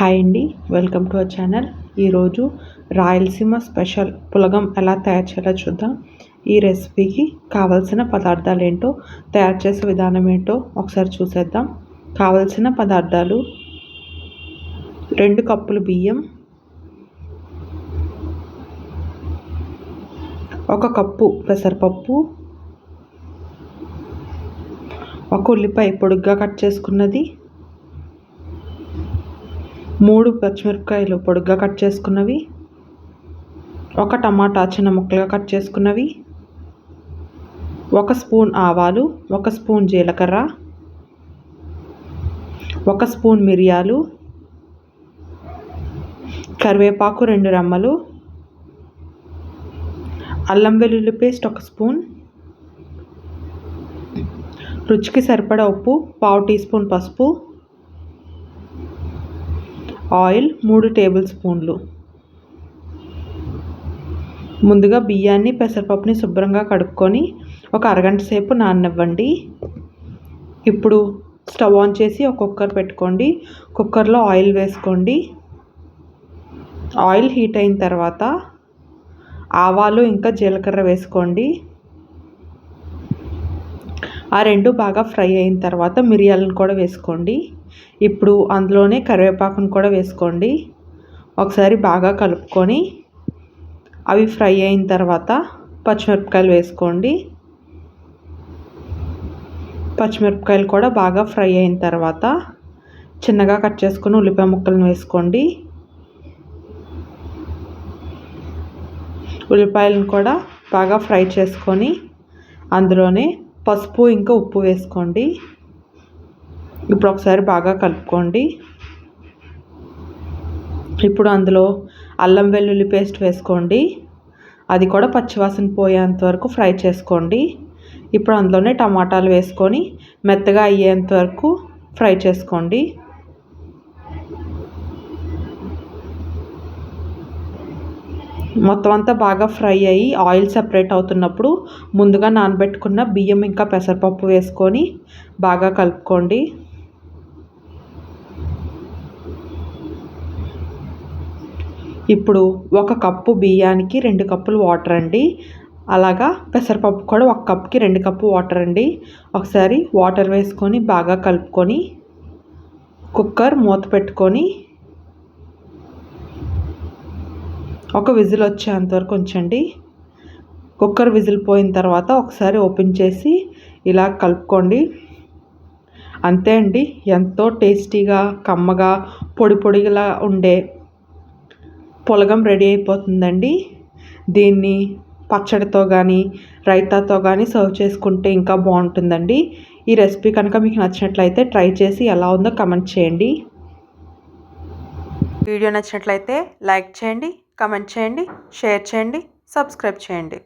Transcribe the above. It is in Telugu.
హాయ్ అండి వెల్కమ్ టు అవర్ ఛానల్. ఈరోజు రాయలసీమ స్పెషల్ పులగం ఎలా తయారు చేయాలో చూద్దాం. ఈ రెసిపీకి కావలసిన పదార్థాలు ఏంటో తయారు చేసే విధానం ఏంటో ఒకసారి చూసేద్దాం. కావలసిన పదార్థాలు రెండు కప్పులు బియ్యం ఒక కప్పు పెసరపప్పు ఒక ఉల్లిపాయ పొడుగ్గా కట్ చేసుకున్నది మూడు పచ్చిమిరపకాయలు పొడుగ్గా కట్ చేసుకున్నవి ఒక టమాటా చిన్న ముక్కలుగా కట్ చేసుకున్నవి ఒక స్పూన్ ఆవాలు ఒక స్పూన్ జీలకర్ర ఒక స్పూన్ మిరియాలు కరివేపాకు రెండు రెమ్మలు అల్లం వెల్లుల్లి పేస్ట్ ఒక స్పూన్ రుచికి సరిపడా ఉప్పు పావు టీ స్పూన్ పసుపు ఆయిల్ మూడు టేబుల్ స్పూన్లు. ముందుగా బియ్యాన్ని పెసరపప్పుని శుభ్రంగా కడుక్కొని ఒక అరగంట సేపు నాననివ్వండి. ఇప్పుడు స్టవ్ ఆన్ చేసి ఒక కుక్కర్ పెట్టుకోండి. కుక్కర్లో ఆయిల్ వేసుకోండి. ఆయిల్ హీట్ అయిన తర్వాత ఆవాలు ఇంకా జీలకర్ర వేసుకోండి. ఆ రెండు బాగా ఫ్రై అయిన తర్వాత మిరియాలను కూడా వేసుకోండి. ఇప్పుడు అందులోనే కరివేపాకును కూడా వేసుకోండి. ఒకసారి బాగా కలుపుకొని అవి ఫ్రై అయిన తర్వాత పచ్చిమిరపకాయలు వేసుకోండి. పచ్చిమిరపకాయలు కూడా బాగా ఫ్రై అయిన తర్వాత చిన్నగా కట్ చేసుకుని ఉల్లిపాయ ముక్కలను వేసుకోండి. ఉల్లిపాయలను కూడా బాగా ఫ్రై చేసుకొని అందులోనే పసుపు ఇంకా ఉప్పు వేసుకోండి. ఇప్పుడు ఒకసారి బాగా కలుపుకోండి. ఇప్పుడు అందులో అల్లం వెల్లుల్లి పేస్ట్ వేసుకోండి. అది కూడా పచ్చివాసన పోయేంత వరకు ఫ్రై చేసుకోండి. ఇప్పుడు అందులోనే టమాటాలు వేసుకొని మెత్తగా అయ్యేంత వరకు ఫ్రై చేసుకోండి. మొత్తం అంతా బాగా ఫ్రై అయ్యి ఆయిల్ సెపరేట్ అవుతున్నప్పుడు ముందుగా నానబెట్టుకున్న బియ్యం ఇంకా పెసరపప్పు వేసుకొని బాగా కలుపుకోండి. ఇప్పుడు ఒక కప్పు బియ్యానికి రెండు కప్పులు వాటర్ అండి. అలాగా పెసరపప్పు కూడా ఒక కప్కి రెండు కప్పు వాటర్ అండి. ఒకసారి వాటర్ వేసుకొని బాగా కలుపుకొని కుక్కర్ మూత పెట్టుకొని ఒక విజిల్ వచ్చేంతవరకు ఉంచండి. కుక్కర్ విజిల్ పోయిన తర్వాత ఒకసారి ఓపెన్ చేసి ఇలా కలుపుకోండి. అంతే అండి. ఎంతో టేస్టీగా కమ్మగా పొడి పొడిగా ఉండే పులగం రెడీ అయిపోతుందండి. దీన్ని పచ్చడితో కానీ రైతాతో కానీ సర్వ్ చేసుకుంటే ఇంకా బాగుంటుందండి. ఈ రెసిపీ కనుక మీకు నచ్చినట్లయితే ట్రై చేసి ఎలా ఉందో కమెంట్ చేయండి. వీడియో నచ్చినట్లయితే లైక్ చేయండి కమెంట్ చేయండి షేర్ చేయండి సబ్స్క్రైబ్ చేయండి.